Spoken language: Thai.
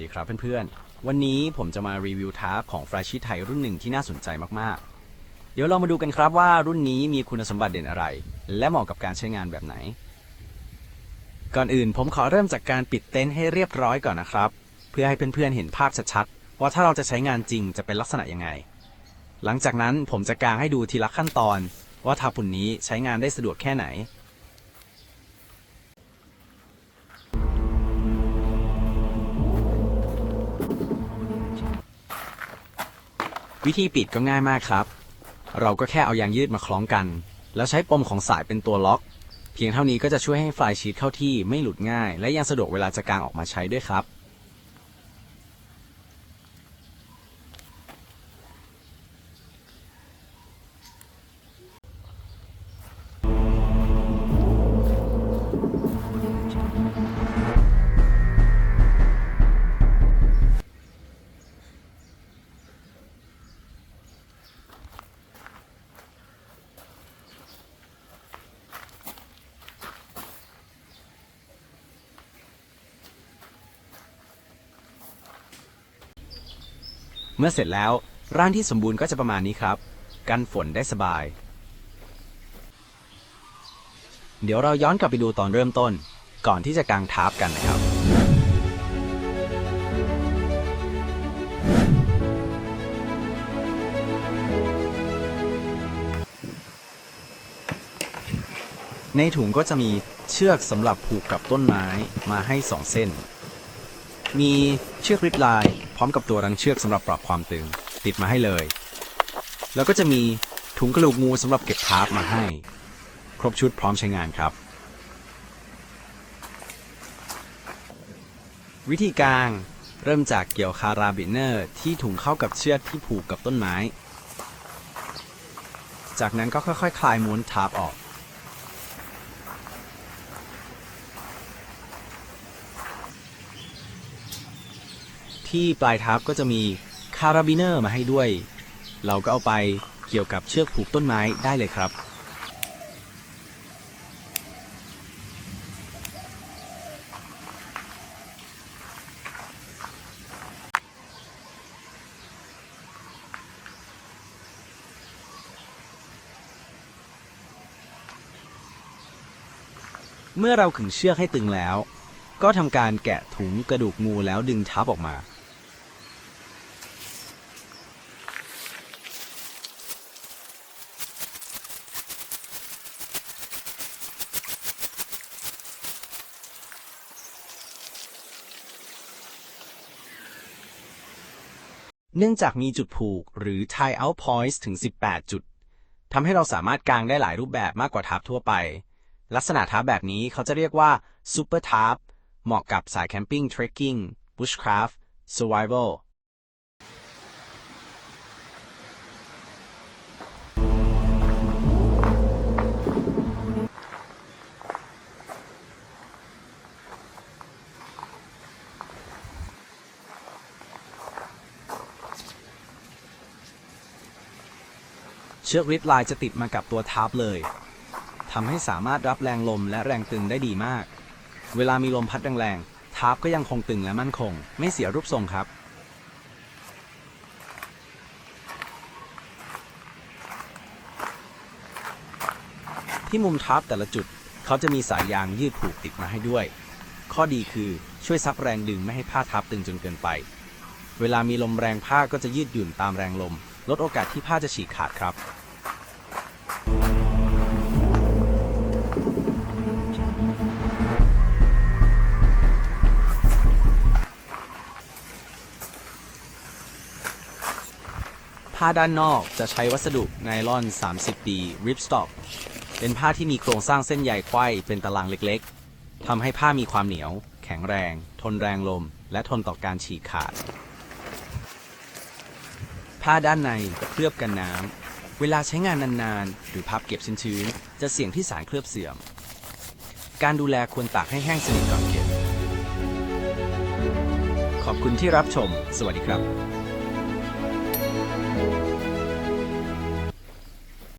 ดีครับเพื่อนๆ วันนี้ผมจะมารีวิวทาร์ปของฟราชิไทยรุ่นหนึ่งที่น่าสนใจมากๆ เดี๋ยวเรามาดูกันครับว่ารุ่นนี้มีคุณสมบัติเด่นอะไร และเหมาะกับการใช้งานแบบไหน ก่อนอื่นผมขอเริ่มจากการปิดเต็นท์ให้เรียบร้อยก่อนนะครับ เพื่อให้เพื่อนๆเห็นภาพชัดๆ ว่าถ้าเราจะใช้งานจริงจะเป็นลักษณะยังไง หลังจากนั้นผมจะกางให้ดูทีละขั้นตอน ว่าทาปุ่นนี้ใช้งานได้สะดวกแค่ไหน วิธีปิดก็ง่ายมากครับ เราก็แค่เอายางยืดมาคล้องกัน แล้วใช้ปมของสายเป็นตัวล็อก เพียงเท่านี้ก็จะช่วยให้ไฟล์ชีตเข้าที่ไม่หลุดง่าย และยังสะดวกเวลาจะกางออกมาใช้ด้วยครับ เมื่อเสร็จแล้วร่างที่สมบูรณ์ก็จะประมาณนี้ครับ กันฝนได้สบาย เดี๋ยวเราย้อนกลับไปดูตอนเริ่มต้น ก่อนที่จะกางทาร์ปกันนะครับในถุงก็จะมีเชือกสำหรับผูกกับต้นไม้มาให้2เส้น มีเชือกริบลาย พร้อมกับตัวรังเชือกสำหรับปรับความตึง ติดมาให้เลย แล้วก็จะมีถุงกระดูกงูสำหรับเก็บทาร์ปมาให้ ครบชุดพร้อมใช้งานครับ วิธีการเริ่มจากเกี่ยวคาราบิเนอร์ที่ถุงเข้ากับเชือกที่ผูกกับต้นไม้ จากนั้นก็ค่อยๆ คลายม้วนทาร์ปออก ที่ปลายทับก็จะมีคาราบิเนอร์มาให้ด้วย เราก็เอาไปเกี่ยวกับเชือกผูกต้นไม้ได้เลยครับ เมื่อเราขึงเชือกให้ตึงแล้ว ก็ทำการแกะถุงกระดูกงูแล้วดึงทับออกมา เนื่องจากมีจุดผูกหรือ tie out points ถึง 18 จุดทำให้เราสามารถกางได้หลายรูปแบบมากกว่าทับทั่วไป ลักษณะทับแบบนี้เขาจะเรียกว่า super tarp เหมาะกับสายแคมปิ้ง trekking bushcraft survival เชือกริบลายจะติดมากับตัวทับเลยทำให้สามารถรับแรงลมและแรงตึงได้ดีมาก เวลามีลมพัดแรงๆทับก็ยังคงตึงและมั่นคง ไม่เสียรูปทรงครับที่มุมทับแต่ละจุดเขาจะมีสายยางยืดผูกติดมาให้ด้วย ข้อดีคือช่วยซับแรงดึงไม่ให้ผ้าทับตึงจนเกินไป เวลามีลมแรงผ้าก็จะยืดหยุ่นตามแรงลม ลดโอกาสที่ผ้าจะฉีกขาดครับ ผ้าด้านนอกจะใช้วัสดุไนลอน 30D Ripstop เป็นผ้าที่มีโครงสร้างเส้นใยไขว้เป็นตารางเล็กๆ ทำให้ผ้ามีความเหนียว แข็งแรง ทนแรงลม และทนต่อการฉีกขาด ผ้าด้านในเคลือบกันน้ำ เวลาใช้งานนานๆ หรือพับเก็บชื้นๆ จะเสี่ยงที่สารเคลือบเสื่อม การดูแลควรตากให้แห้งสนิทก่อนเก็บ ขอบคุณที่รับชม สวัสดีครับ